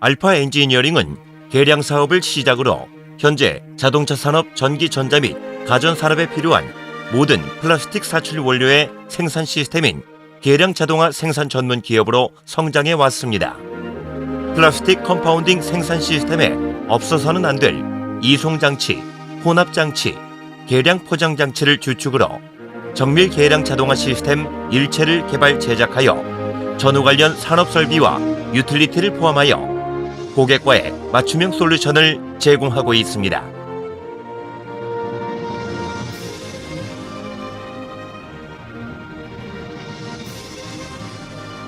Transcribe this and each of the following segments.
알파 엔지니어링은 개량 사업을 시작으로 현재 자동차 산업 전기 전자 및 가전 산업에 필요한 모든 플라스틱 사출 원료의 생산 시스템인 계량 자동화 생산 전문 기업으로 성장해 왔습니다. 플라스틱 컴파운딩 생산 시스템에 없어서는 안 될 이송 장치, 혼합 장치, 계량 포장 장치를 주축으로 정밀 계량 자동화 시스템 일체를 개발 제작하여 전후 관련 산업 설비와 유틸리티를 포함하여 고객과의 맞춤형 솔루션을 제공하고 있습니다.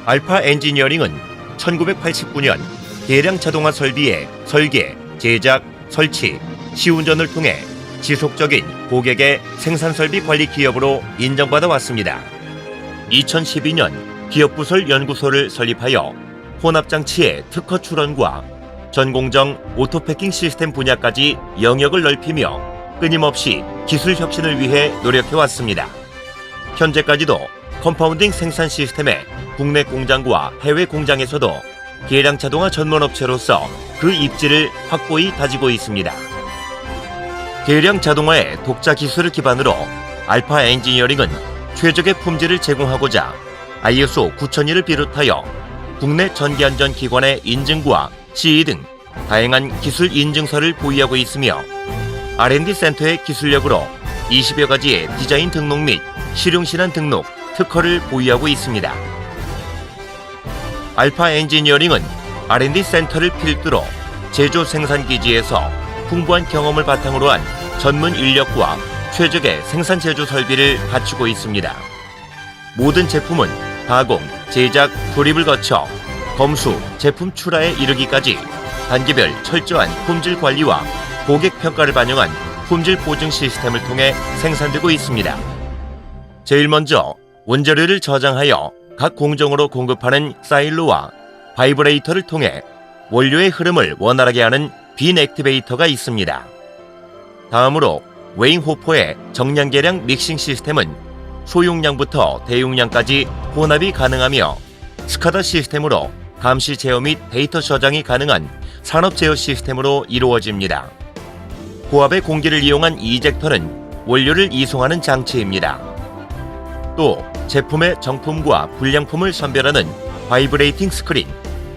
알파 엔지니어링은 1989년 계량 자동화 설비의 설계, 제작, 설치, 시운전을 통해 지속적인 고객의 생산 설비 관리 기업으로 인정받아 왔습니다. 2012년 기업부설 연구소를 설립하여 혼합장치의 특허 출원과 전공정 오토패킹 시스템 분야까지 영역을 넓히며 끊임없이 기술 혁신을 위해 노력해 왔습니다. 현재까지도 컴파운딩 생산 시스템의 국내 공장과 해외 공장에서도 계량 자동화 전문 업체로서 그 입지를 확고히 다지고 있습니다. 계량 자동화의 독자 기술을 기반으로 알파 엔지니어링은 최적의 품질을 제공하고자 ISO 9001을 비롯하여 국내 전기안전 기관의 인증과 CE 등 다양한 기술 인증서를 보유하고 있으며 R&D 센터의 기술력으로 20여 가지의 디자인 등록 및 실용 신안 등록, 특허를 보유하고 있습니다. 알파 엔지니어링은 R&D 센터를 필두로 제조 생산 기지에서 풍부한 경험을 바탕으로 한 전문 인력과 최적의 생산 제조 설비를 갖추고 있습니다. 모든 제품은 가공, 제작, 조립을 거쳐 검수, 제품 출하에 이르기까지 단계별 철저한 품질 관리와 고객 평가를 반영한 품질 보증 시스템을 통해 생산되고 있습니다. 제일 먼저 원재료를 저장하여 각 공정으로 공급하는 사일로와 바이브레이터를 통해 원료의 흐름을 원활하게 하는 빈 액티베이터가 있습니다. 다음으로 웨잉 호포의 정량 계량 믹싱 시스템은 소용량부터 대용량까지 혼합이 가능하며 스카다 시스템으로 감시 제어 및 데이터 저장이 가능한 산업 제어 시스템으로 이루어집니다. 고압의 공기를 이용한 이젝터는 원료를 이송하는 장치입니다. 또 제품의 정품과 불량품을 선별하는 바이브레이팅 스크린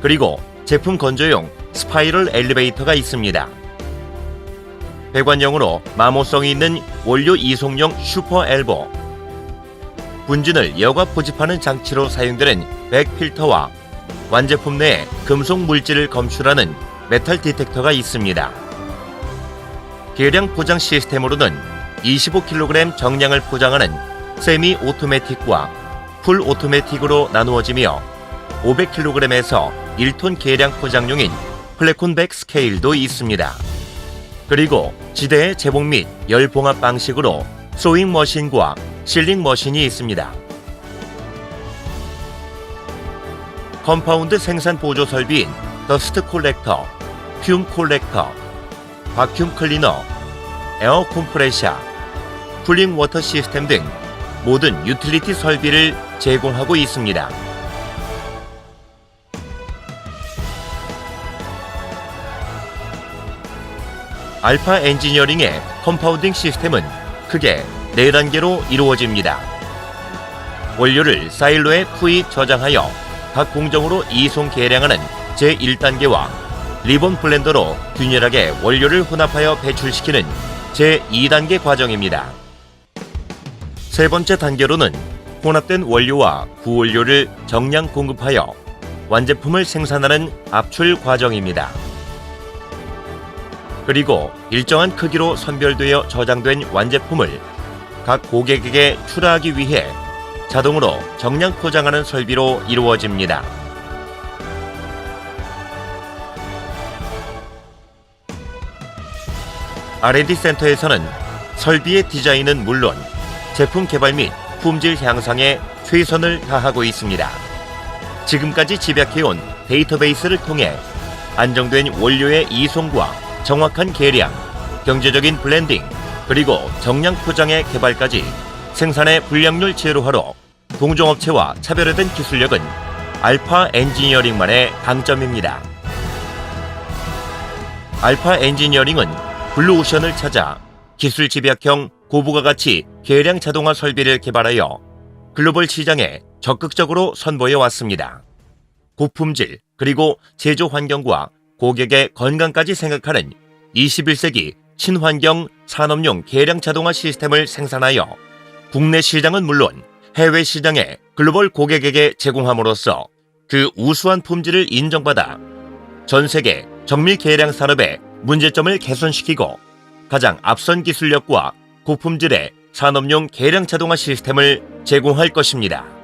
그리고 제품 건조용 스파이럴 엘리베이터가 있습니다. 배관형으로 마모성이 있는 원료 이송용 슈퍼 엘보 분진을 여과 포집하는 장치로 사용되는 백 필터와 완제품 내에 금속 물질을 검출하는 메탈 디텍터가 있습니다. 계량 포장 시스템으로는 25kg 정량을 포장하는 세미 오토매틱과 풀 오토매틱으로 나누어지며 500kg에서 1톤 계량 포장용인 플래콘백 스케일도 있습니다. 그리고 지대의 제복 및 열 봉합 방식으로 소잉 머신과 실링 머신이 있습니다. 컴파운드 생산 보조 설비인 더스트 콜렉터, 퓨움 콜렉터, 바큐um 클리너, 에어 콤프레셔, 쿨링 워터 시스템 등 모든 유틸리티 설비를 제공하고 있습니다. 알파 엔지니어링의 컴파운딩 시스템은 크게 4단계로 이루어집니다. 원료를 사일로에 푸이 저장하여 각 공정으로 이송 계량하는 제1단계와 리본 블렌더로 균일하게 원료를 혼합하여 배출시키는 제2단계 과정입니다. 세 번째 단계로는 혼합된 원료와 구원료를 정량 공급하여 완제품을 생산하는 압출 과정입니다. 그리고 일정한 크기로 선별되어 저장된 완제품을 각 고객에게 출하하기 위해 자동으로 정량 포장하는 설비로 이루어집니다. R&D 센터에서는 설비의 디자인은 물론 제품 개발 및 품질 향상에 최선을 다하고 있습니다. 지금까지 집약해온 데이터베이스를 통해 안정된 원료의 이송과 정확한 계량, 경제적인 블렌딩, 그리고 정량 포장의 개발까지 생산의 불량률 제로화로 동종업체와 차별화된 기술력은 알파 엔지니어링만의 강점입니다. 알파 엔지니어링은 블루오션을 찾아 기술 집약형 고부가 가치 계량 자동화 설비를 개발하여 글로벌 시장에 적극적으로 선보여 왔습니다. 고품질 그리고 제조 환경과 고객의 건강까지 생각하는 21세기 친환경 산업용 계량 자동화 시스템을 생산하여 국내 시장은 물론 해외 시장에 글로벌 고객에게 제공함으로써 그 우수한 품질을 인정받아 전 세계 정밀 계량 산업의 문제점을 개선시키고 가장 앞선 기술력과 고품질의 산업용 계량 자동화 시스템을 제공할 것입니다.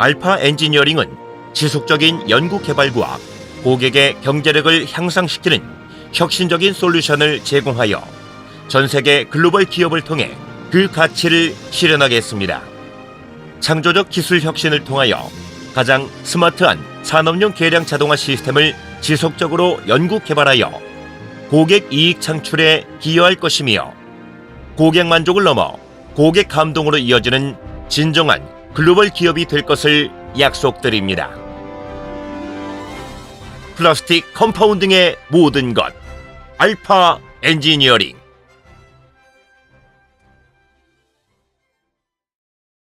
알파 엔지니어링은 지속적인 연구 개발과 고객의 경제력을 향상시키는 혁신적인 솔루션을 제공하여 전 세계 글로벌 기업을 통해 그 가치를 실현하겠습니다. 창조적 기술 혁신을 통하여 가장 스마트한 산업용 계량 자동화 시스템을 지속적으로 연구 개발하여 고객 이익 창출에 기여할 것이며 고객 만족을 넘어 고객 감동으로 이어지는 진정한 글로벌 기업이 될 것을 약속드립니다. 플라스틱 컴파운딩의 모든 것 알파 엔지니어링